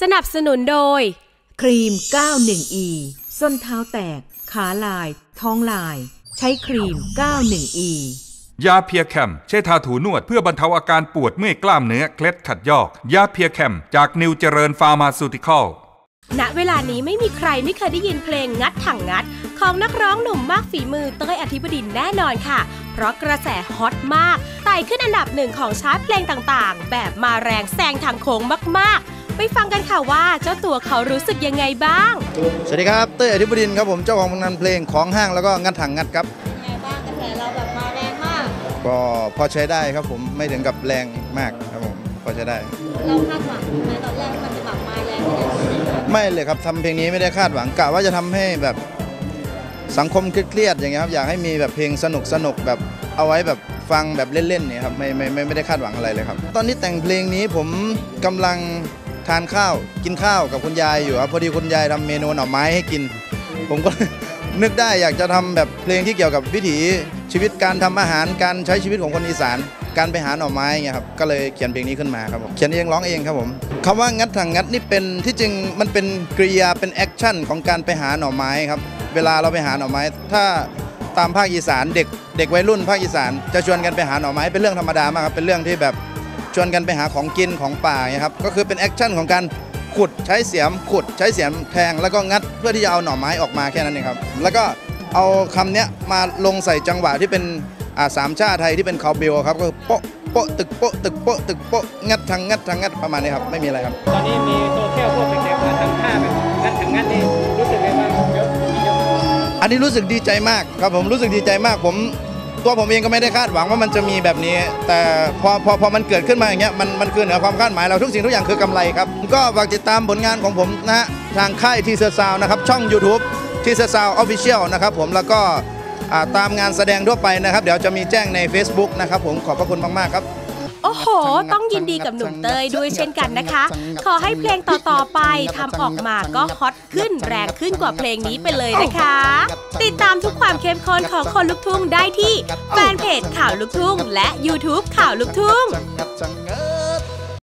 สนับสนุนโดย ครีม 91E ส้นเท้าแตก ขาลาย ท้องลาย ใช้ครีม 91E ยาเพียแคม ใช้ทาถูนวดเพื่อบรรเทาอาการปวดเมื่อยกล้ามเนื้อ เคล็ดขัดยอก ยาเพียแคม จากนิวเจริญฟาร์มาซูติคอลณเวลานี้ไม่มีใครไม่เคยได้ยินเพลงงัดถังงัด ของนักร้องหนุ่มมากฝีมือเต้ยอธิบดินแน่นอนค่ะ เพราะกระแสฮอตมากไต่ขึ้นอันดับหนึ่งของชาร์ตเพลงต่างๆ แบบมาแรงแซงทางโค้งมากๆ ไปฟังกันค่ะว่าเจ้าตัวเขารู้สึกยังไงบ้าง สวัสดีครับ เต้ยอธิบดินครับผมเจ้าของผลงานเพลงของห้างแล้วก็งัดถังงัดครับไงบ้างกระแสเราแบบมาแรงมาก ก็พอใช้ได้ครับผมไม่ถึงกับแรงมากครับผมพอใช้ได้ เราคาดหวังไหมตอนแรกมันจะแบบมาแรงขนาดนี้ไม่เลยครับทำเพลงนี้ไม่ได้คาดหวังกะว่าจะทำให้แบบสังคมเครียดๆอย่างเงี้ยครับอยากให้มีแบบเพลงสนุกสนุกๆแบบเอาไว้แบบฟังแบบเล่นๆเนี่ยครับไม่ไม่ไม่ไม่ได้คาดหวังอะไรเลยครับ ตอนนี้แต่งเพลงนี้ผมกำลัง ทานข้าวกินข้าวกับคุณยายอยู่ครับพอดีคุณยายทำเมนูหน่อไม้ให้กิน ผมก็นึกได้อยากจะทำแบบเพลงที่เกี่ยวกับวิถีชีวิตการทำอาหารการใช้ชีวิตของคนอีสาน การไปหาหน่อไม้เงี้ยครับก็เลยเขียนเพลงนี้ขึ้นมาครับผมเขียนเองร้องเองครับผมคำว่างัดถังงัดนี่เป็นที่จริงมันเป็นกริยาเป็นแอคชั่นของการไปหาหน่อไม้ครับเวลาเราไปหาหน่อไม้ ถ้าตามภาคอีสานเด็กเด็กวัยรุ่นภาคอีสานจะชวนกันไปหาหน่อไม้เป็นเรื่องธรรมดามากครับเป็นเรื่องที่แบบ ชวนกันไปหาของกินของป่าเงี้ยครับก็คือเป็นแอคชั่นของการขุดใช้เสียมขุดใช้เสียมแทงแล้วก็งัดเพื่อที่จะเอาหน่อไม้ออกมาแค่นั้นเองครับแล้วก็เอาคำเนี้ยมาลงใส่จังหวะที่เป็นอ่าสามชาติไทยที่เป็นคาวเบลครับก็คือโป๊ะโป๊ะตึกโป๊ะตึกโป๊ะตึกโป๊ะงัดทางงัดทางงัดประมาณนี้ครับไม่มีอะไรครับ ตอนนี้มีโซเชียลพวกเด็กๆมาทำท่าแบบงัดถังงัดนี่รู้สึกไงบ้างเยอะเยอะอันนี้รู้สึกดีใจมากครับผมรู้สึกดีใจมากผม ตัวผมเองก็ไม่ได้คาดหวังว่ามันจะมีแบบนี้ แต่พอพอพอมันเกิดขึ้นมาอย่างเงี้ยมันมันคือเหนือความคาดหมายเราทุกสิ่งทุกอย่างคือกำไรครับ ก็ฝากติดตามผลงานของผมนะฮะทางค่ายทีเซอร์ซาวนะครับช่อง YouTube ทีเซอร์ซาวออฟฟิเชียลนะครับผมแล้วก็ตามงานแสดงทั่วไปนะครับ เดี๋ยวจะมีแจ้งใน Facebook นะครับผมขอบพระคุณมาก ๆ ครับ อ้โห ต้องยินดีกับหนุ่มเตยด้วยเช่นกันนะคะ ขอให้เพลงต่อๆไปทำออกมาก็ฮอตขึ้นแรงขึ้นกว่าเพลงนี้ไปเลยนะคะ ติดตามทุกความเข้มข้นของคนลุกทุ่งได้ที่แฟนเพจข่าวลุกทุ่งและ YouTube ข่าวลุกทุ่งจังงัดจังเอ้